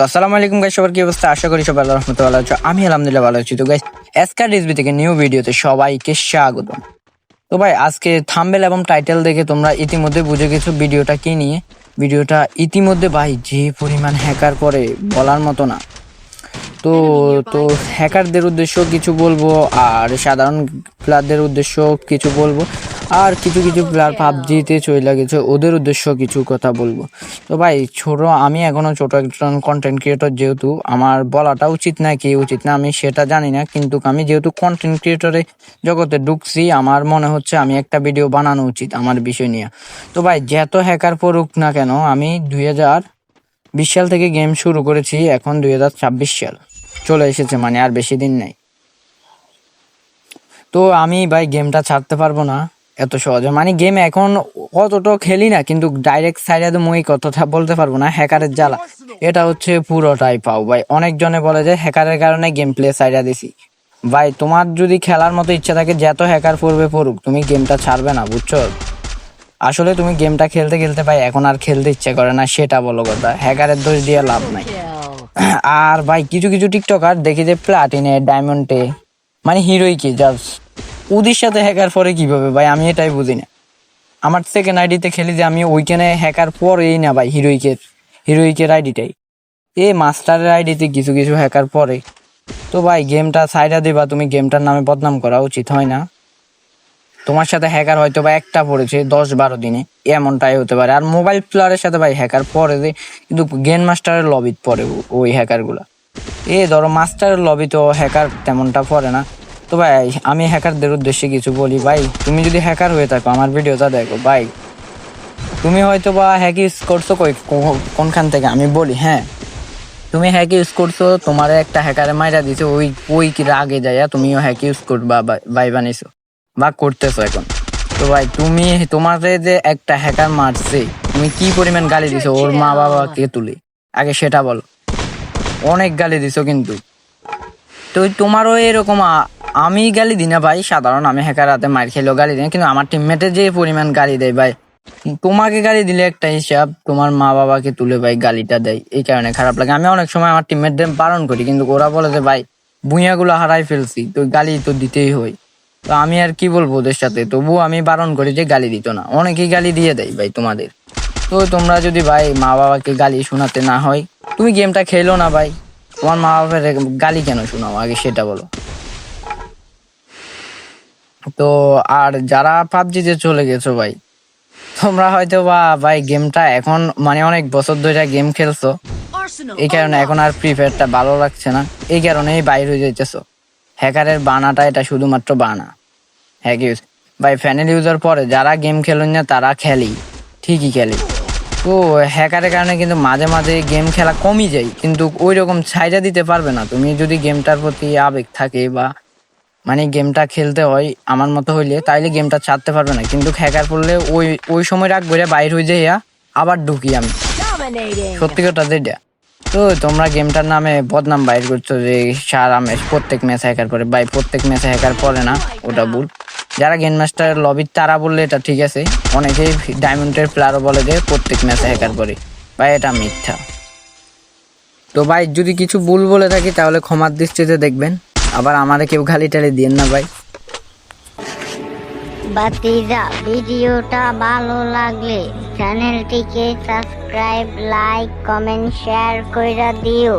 তো আসসালামু আলাইকুম গাইস সবার কি অবস্থা? আশা করি সবাই আল্লাহ ভালো আছো। আমি আলহামদুলিল্লাহ ভালো আছি। তো গাইস এসকার ডিসবি থেকে নিউ ভিডিওতে সবাইকে স্বাগত। তো ভাই, আজকে থাম্বেল এবং টাইটেল দেখে তোমরা ইতিমধ্যে বুঝে গেছো ভিডিওটা কি নিয়ে। ভিডিওটা ইতিমধ্যে ভাই, যে পরিমাণ হ্যাকার করে, বলার মতো না। তো তো হ্যাকারদের উদ্দেশ্য কিছু বলব, আর সাধারণ প্লেয়ারদের উদ্দেশ্য কিছু বলব। আর কিছু কিছু প্লেয়ার পাবজিতে চলে গেছে। ওদের উদ্দেশ্য কিছু কথা বলব। তো ভাই, ছোট, আমি এখনও ছোট একজন কন্টেন্ট ক্রিয়েটর যেহেতু, আমার বলাটা উচিত না কি উচিত না আমি সেটা জানি না, কিন্তু আমি যেহেতু কন্টেন্ট ক্রিয়েটরে জগতে ঢুকছি, আমার মনে হচ্ছে আমি একটা ভিডিও বানানো উচিত আমার বিষয় নিয়ে। তো ভাই যত হ্যাকার পড়ুক না কেন, আমি দুই হাজার বিশ সাল থেকে গেম শুরু করেছি, এখন দুই হাজার ছাব্বিশ সাল। চলে এসেছে মানে আর বেশি দিন নেই। তো আমি ভাই গেমটা ছাড়তে পারব না। এত সহজে। মানে গেম এখন অতটা খেলি না, কিন্তু ডাইরেক্ট সাইডে মুই কথাটা বলতে পারব না হ্যাকারের জ্বালা। এটা হচ্ছে পুরোটাই পাও ভাই, অনেকজনে বলে যে হ্যাকারের কারণে গেম প্লে সাইডা দিছি। ভাই, তোমার যদি খেলার মতো ইচ্ছা থাকে, যত হ্যাকার পড়বে পড়ুক, তুমি গেমটা ছাড়বে না, বুঝছ? আসলে তুমি গেমটা খেলতে খেলতে ভাই, এখন আর খেলতে ইচ্ছে করে না, সেটা বলো কথা। হ্যাকারের দোষ দিয়ে লাভ নাই। আর ভাই, কিছু কিছু টিকটকার দেখি যে প্লাটিনে ডায়মন্ডে মানে হিরোই কি জাস্ট ওদের সাথে হ্যাকার পরে কীভাবে? ভাই, আমি এটাই বুঝি না। আমার সেকেন্ড আইডিতে খেলি যে আমি ওইখানে হ্যাকার পরেই না ভাই, হিরোইকের হিরোইকের আইডিটাই এ মাস্টারের আইডিতে কিছু কিছু হ্যাকার পরে। তো ভাই গেমটা সাইডা দিবা, তুমি গেমটার নামে বদনাম করা উচিত, হয় না? তোমার সাথে হ্যাকার হয়তো বা একটা পড়েছে, দশ বারো দিনে। এমনটাই হতে পারে। আর মোবাইল প্লেয়ারের সাথে ভাই হ্যাকার পরে যে, কিন্তু গেম মাস্টারের লবিত পড়ে ওই হ্যাকারগুলা। এ ধরো মাস্টারের লবি তো হ্যাকার তেমনটা পড়ে না। তো ভাই আমি হ্যাকারদের উদ্দেশ্যে কিছু বলি ভাই। তুমি যদি হ্যাকার হয়ে থাকো আমার ভিডিওটা দেখো ভাই। তুমি হয়তো বা হ্যাক ইউজ করছ কই কোনখান থেকে? আমি বলি হ্যাঁ। তুমি হ্যাক ইউজ করছ তোমার একটা হ্যাকারে মাইরা দিছে ওই ওই কি রাগে যাইয়া তুমিও হ্যাক ইউজ করবা বাই বানিয়েছো বা করতেছো এখন। তো ভাই তুমি তোমারে যে একটা হ্যাকার মারছে তুমি কি পরিমাণ গালি দিছো? ওর মা বাবাকে তুলে। আগে সেটা বলো। অনেক গালি দিছো কিন্তু। তো ওই তোমারও এরকম আমি গালি দিই না ভাই, সাধারণ আমি হ্যাকার হাতে মার খেলেও গালি দিই কিন্তু আমার টিমমেটে যে পরিমাণ গালি দেয় ভাই, তোমাকে গালি দিলে একটা হিসাব, তোমার মা বাবাকে তুলে ভাই গালিটা দেয়, এই কারণে খারাপ লাগে। আমি অনেক সময় আমার টিমমেটদের বারণ করি, কিন্তু ওরা বলে যে, ভাই, ভুঁইয়াগুলো হারাই ফেলছি, তো গালি তো দিতেই হয়। তো আমি আর কি বলব ওদের সাথে? তবুও আমি বারণ করি যে, গালি দিত না। অনেকেই গালি দিয়ে দেয় ভাই তোমাদের। তো তোমরা যদি ভাই মা বাবাকে গালি শোনাতে না হয়, তুমি গেমটা খেলো না ভাই। তোমার মা বাবার গালি কেন শোনাও? আগে সেটা বলো। তো আর যারা পাবজি পাবজিতে চলে গেছো ভাই তোমরা হয়তো বা ভাই গেমটা এখন মানে অনেক বছর ধরে গেম খেলছো। এই কারণে এখন আর ফ্রি ফায়ারটা ভালো লাগছে না। এই কারণেই বাইর হয়ে যাইতেছো। হ্যাকারের বানাটা এটা শুধুমাত্র বানা। হ্যাক ইউজ ভাই ফ্যানেল ইউজার পরে যারা গেম খেলুন না তারা খেলি। ঠিকই খেলি। তো হ্যাকারের কারণে কিন্তু মাঝে মাঝে গেম খেলা কমই যায়। কিন্তু ওই রকম ছাইড়া দিতে পারবে না। তুমি যদি গেমটার প্রতি আবেগ থাকে বা মানে গেমটা খেলতে হয় আমার মতো হইলে তাইলে গেমটা ছাড়তে পারবে না। কিন্তু হ্যাকার পড়লে ওই ওই সময় রাখ বইরা বাইর হয়ে যাইয়া আবার ঢুকি আমি। সত্যি কথা যেটা তো তোমরা গেমটার নামে বদনাম বাইর করছ যে সারা ম্যাচ প্রত্যেক ম্যাচ হ্যাকার করে ভাই প্রত্যেক ম্যাচে হ্যাকার করে না ওটা ভুল। যারা গেম মাস্টার লবির তারা বললে এটা ঠিক আছে। অনেকেই ডায়মন্ডের প্লেয়ারও বলে যে প্রত্যেক ম্যাচে হ্যাকার করে ভাই এটা মিথ্যা। তো ভাই যদি কিছু ভুল বলে থাকি তাহলে ক্ষমার দৃষ্টিতে দেখবেন। আবার আমারে কেউ খালি টালি দিন না ভাই। বাতিজা, ভিডিওটা ভালো লাগলে চ্যানেলটিকে সাবস্ক্রাইব, লাইক, কমেন্ট, শেয়ার কইরা দিও।